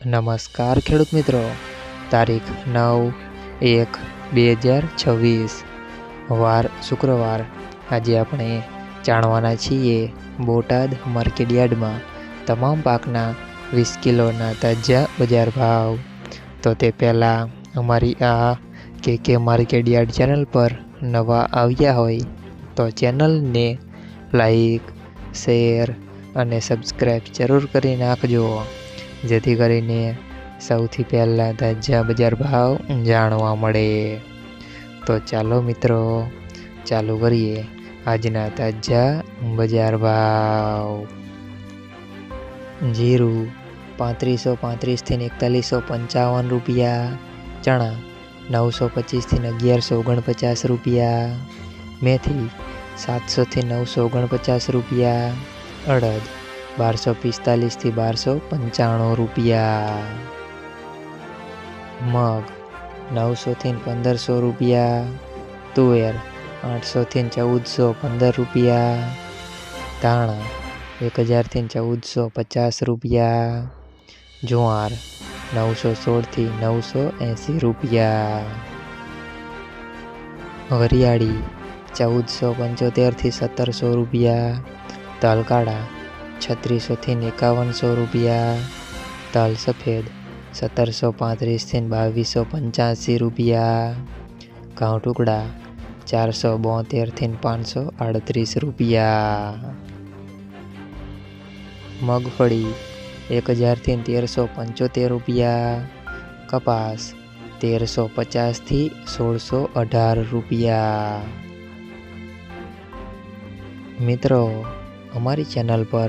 નમસ્કાર ખેડૂત મિત્રો. તારીખ નવ એક બે હજાર છવ્વીસ. વાર શુક્રવાર. આજે આપણે જાણવાના છીએ બોટાદ માર્કેટયાર્ડમાં તમામ પાકના વીસ કિલોના તાજા બજાર ભાવ. તો તે પહેલાં અમારી આ કે કે માર્કેટયાર્ડ ચેનલ પર નવા આવ્યા હોય તો ચેનલને લાઈક, શેર અને સબસ્ક્રાઈબ જરૂર કરી નાખજો. જેથી કરીને સૌથી પહેલાં તાજા બજાર ભાવ જાણવા મળે. તો ચાલો મિત્રો, ચાલુ કરીએ આજના તાજા બજાર ભાવ. જીરું પાંત્રીસો પાંત્રીસથી એકતાલીસો પંચાવન રૂપિયા, ચણા નવસો પચીસથી અગિયારસો ઓગણપચાસ રૂપિયા, મેથી સાતસોથી નવસો ઓગણપચાસ રૂપિયા, અડદ બારસો પિસ્તાલીસથી બારસો પંચાણું રૂપિયા. મગ નવસોથી પંદરસો રૂપિયા. તુવેર આઠસોથી ચૌદસો પંદર રૂપિયા. ધાણા એક હજારથી ચૌદસો પચાસ રૂપિયા. જુવાર નવસો સોળથી નવસો એંસી રૂપિયા. વરિયાળી ચૌદસો પંચોતેરથી સત્તરસો રૂપિયા. તલકાળા છત્રીસોથી એકાવનસો રૂપિયા. તલ સફેદ, સત્તરસો પાંત્રીસથી બાવીસો પંચ્યાસી રૂપિયા. ઘઉં ટુકડા, ચારસો બોતેરથી પાંચસો આડત્રીસ રૂપિયા. મગફળી, એક હજારથી તેરસો પંચોતેર રૂપિયા. કપાસ, તેરસો પચાસથી સોળસો અઢાર રૂપિયા. મિત્રો, અમારી ચેનલ પર